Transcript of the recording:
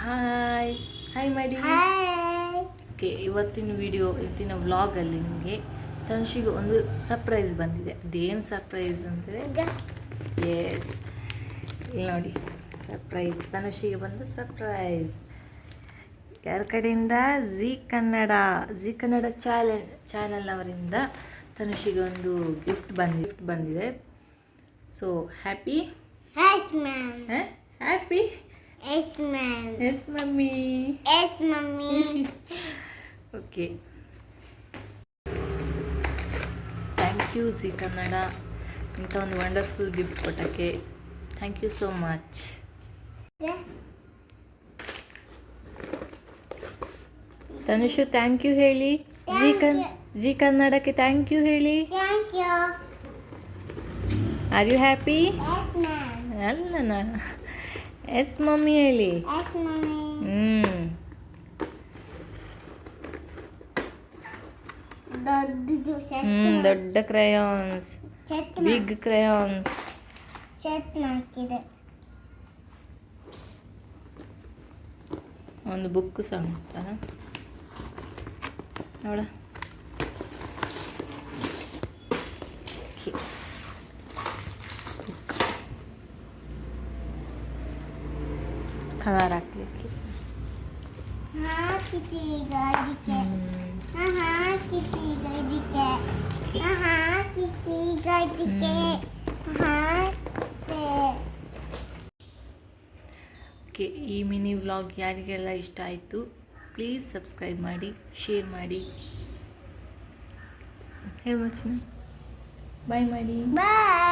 Hi hi ಮಾಡಿ okay ಇವತ್ತಿನ video ಇವತ್ತಿನ ವ್ಲಾಗಲ್ಲಿ ನಿಮಗೆ ತನುಷಿಗೆ ಒಂದು ಸರ್ಪ್ರೈಸ್ ಬಂದಿದೆ. ಅದೇನು ಸರ್ಪ್ರೈಸ್ ಅಂದರೆ? ಎಸ್ ಇಲ್ಲಿ ನೋಡಿ. ಸರ್ಪ್ರೈಸ್ ತನುಷಿಗೆ ಬಂದ ಸರ್ಪ್ರೈಸ್ ಯಾರ ಕಡೆಯಿಂದ? Zee Kannada Zee Kannada channel channel ಅವರಿಂದ ತನುಷಿಗೆ ಒಂದು ಗಿಫ್ಟ್ ಬಂದಿ ಗಿಫ್ಟ್ ಬಂದಿದೆ. So happy happy yes ma'am yes mummy yes mummy okay thank you Zee Kannada ಇಂಥ ಒಂದು wonderful gift ಕೊಟ್ಟಕ್ಕೆ thank you so much Tanush thank you ಹೇಳಿ. G ಕನ್ G ಕನ್ನಡಕ್ಕೆ ಥ್ಯಾಂಕ್ ಯು ಹೇಳಿ. ಆರ್ ಯು ಹ್ಯಾಪಿ ಅಲ್ಲನ. Yes mummy ಹೇಳಿ. ಹ್ಞೂ ಹ್ಞೂ ದೊಡ್ಡ ಕ್ರಯಾನ್ಸ್ ಬಿಗ್ ಕ್ರಯಾನ್ಸ್ ಒಂದು ಬುಕ್ ಸಹ ಉಂಟಾ ಅವಳ ಕಲರ್ ಹಾಕ್ಲಿಕ್ಕೆ ಹಾಕಿತಿ ಈಗ ಇದಕ್ಕೆ ಹಾ ಹಾಕಿತಿ ಈಗ ಇದಕ್ಕೆ ಹಾ ಹಾಕಿತಿ ಈಗ ಇದಕ್ಕೆ ಹಾಕ್ತೆ ಓಕೆ ಈ ಮಿನಿ ವ್ಲಾಗ್ ಯಾರಿಗೆಲ್ಲ ಇಷ್ಟ ಆಯಿತು ಪ್ಲೀಸ್ ಸಬ್ಸ್ಕ್ರೈಬ್ ಮಾಡಿ ಶೇರ್ ಮಾಡಿ ಹೇಳು ಮಚ್ಚಿನ ಬಾಯ್ ಮಾಡಿ ಬಾಯ್